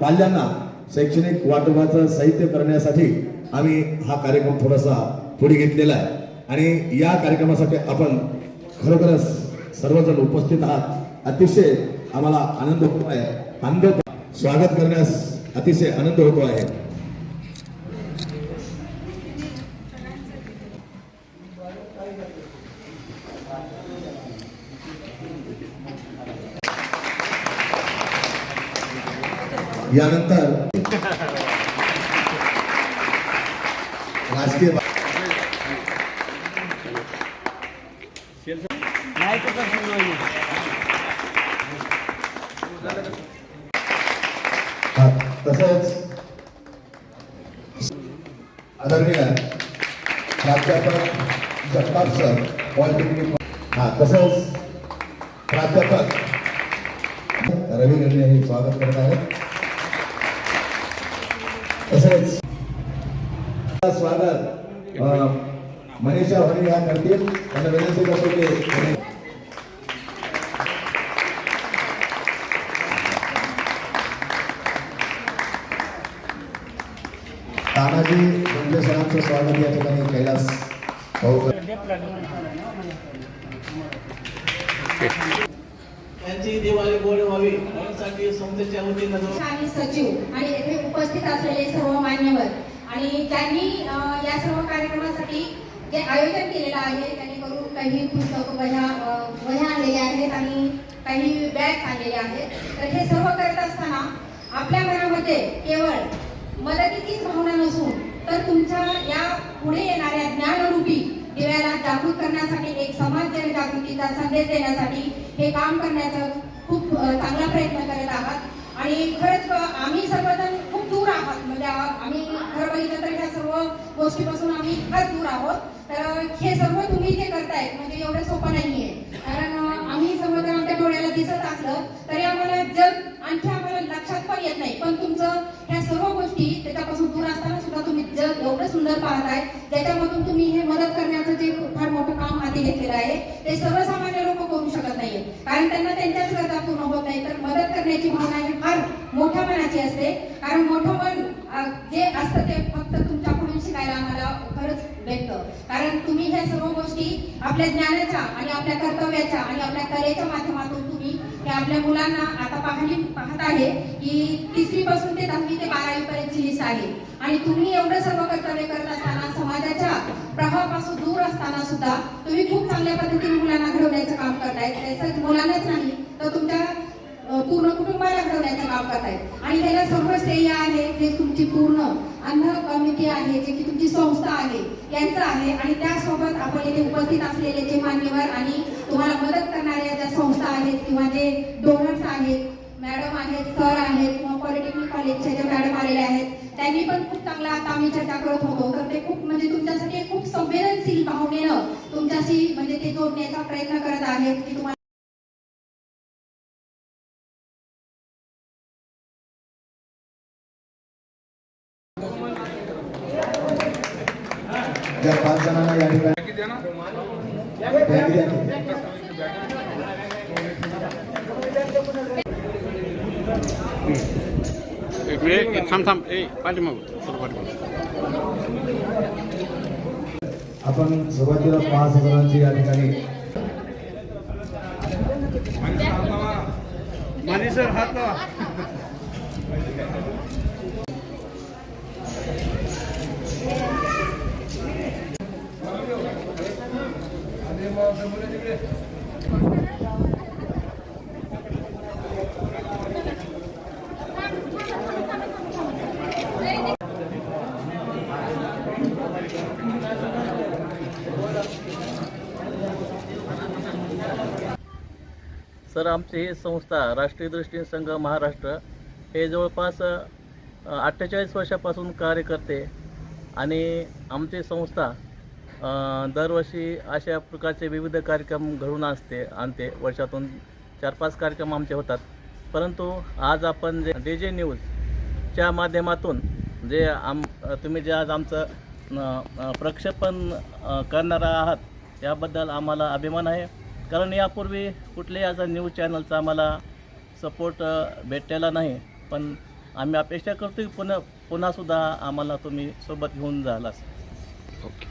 पाल्यांना शैक्षणिक वाटपाचं साहित्य करण्यासाठी आम्ही हा कार्यक्रम थोडासा पुढे घेतलेला आहे. आणि या कार्यक्रमासाठी आपण खरोखरच सर्वजण उपस्थित आहात. अतिशय आम्हाला आनंद होतो आहे आनंद स्वागत करण्यास अतिशय आनंद होतो आहे यानंतर राजकीय तसंच आदरणीय प्राध्यापक जगताप सर पॉलिटेक्निक हा तसंच प्राध्यापक रवी गणे हे स्वागत करत आहेत. तसेच स्वागत मनीषा होणे या करतील. त्यांना विनंती करतो की तानाजी मुंडे सरांचं स्वागत या ठिकाणी कैलास भाऊ. म्हणजे यांची दिवाळी गोड व्हावी यासाठी संस्थेच्या वतीनं आणि सचिव आणि येथे उपस्थित असलेले सर्व मान्यवर आणि त्यांनी या सर्व कार्यक्रमासाठी जे आयोजन केलेलं आहे त्यांनी करून काही पुस्तक वह्या वह्या आणलेल्या आहेत आणि काही बॅग्स आणलेल्या आहेत. तर हे सर्व करत असताना आपल्या मनामध्ये केवळ मदतीचीच भावना नसून तर तुमच्या या पुढे येणाऱ्या ज्ञानरूपी दिव्याला जागृत करण्यासाठी एक समाज जनजागृतीचा संदेश देण्यासाठी हे काम करण्याचा खूप चांगला प्रयत्न करत आहात. आणि खरंच आम्ही सर्वजण खूप दूर आहात. म्हणजे आम्ही खरं बघितलं तर ह्या सर्व गोष्टीपासून आम्ही फार दूर आहोत. तर हे सर्व तुम्ही जे करतायत म्हणजे एवढं सोपं नाहीये. कारण आम्ही सर्वजण आमच्या डोळ्याला दिसत असलं तरी आम्हाला जग आणखी आम्हाला लक्षात पण येत नाही. पण तुमचं ह्या सर्व गोष्टी त्याच्यापासून जग एवढं सुंदर पाहत आहे त्याच्यामधून तुम्ही हे मदत करण्याचं जे फार मोठं काम हाती घेतलेलं आहे ते सर्वसामान्य लोक करू शकत नाहीये. कारण त्यांना त्यांच्याच गरजा पूर्ण होत नाही तर मदत करण्याची भावना ही फार मोठ्या मनाची असते. कारण मोठं मन जे असतं ते फक्त तुमच्याकडून शिकायला आम्हाला खरंच भेटतं. कारण तुम्ही ह्या सर्व गोष्टी आपल्या ज्ञानाच्या आणि आपल्या कर्तव्याच्या आणि आपल्या कलेच्या माध्यमातून तुम्ही हे आपल्या मुलांना आता पाहणी पाहत आहे की तिसरी पासून ते दहावी ते बारावी पर्यंतची लिस्ट आहे. आणि तुम्ही एवढं सर्व कर्तव्य करत असताना समाजाच्या प्रभावापासून दूर असताना सुद्धा तुम्ही खूप चांगल्या पद्धतीने मुलांना घडवण्याचं काम करताय त्याचं मुलांनाच नाही तर तुमच्या पूर्ण कुटुंबाला घडवण्याचं काम करताय आणि त्याला सर्व श्रेय आहे जे तुमची पूर्ण अन्न कमिटी आहे जे की तुमची संस्था आहे यांचं आहे. आणि त्यासोबत आपण येथे उपस्थित असलेले जे मान्यवर आणि तुम्हाला मदत करणाऱ्या ज्या संस्था आहेत किंवा जे डोनर्स आहेत. मॅडम आहेत सर आहेत किंवा पॉलिटेक्निक कॉलेजच्या ज्या मॅडम आलेल्या आहेत त्यांनी पण खूप चांगला आता आम्ही चर्चा करत होतो. तर ते खूप म्हणजे तुमच्यासाठी खूप संवेदनशील भावनेनं तुमच्याशी म्हणजे ते जोडण्याचा प्रयत्न करत आहेत. की तुम्हाला ज्या पाच जणांना या ठिकाणी ए, थांब थांब. ए सर पाठीमाग. आपण सुरुवातीला पाच हजारांची या ठिकाणी सर तर आमची ही संस्था राष्ट्रीय दृष्टी संघ महाराष्ट्र हे जवळपास अठ्ठेचाळीस वर्षापासून कार्य करते. आणि आमची संस्था दरवर्षी अशा प्रकारचे विविध कार्यक्रम घडून असते आणते. वर्षातून चार पाच कार्यक्रम आमचे होतात. परंतु आज आपण जे डी जे न्यूजच्या माध्यमातून जे आम तुम्ही जे आज आमचं प्रक्षेपण करणार करणारा आहात याबद्दल आम्हाला अभिमान आहे. कारण यापूर्वी कुठल्याही आता न्यूज चॅनलचा आम्हाला सपोर्ट भेटलेला नाही. पण आम्ही अपेक्षा करतो की पुन्हा पुन्हासुद्धा आम्हाला तुम्ही सोबत घेऊन जाल ओके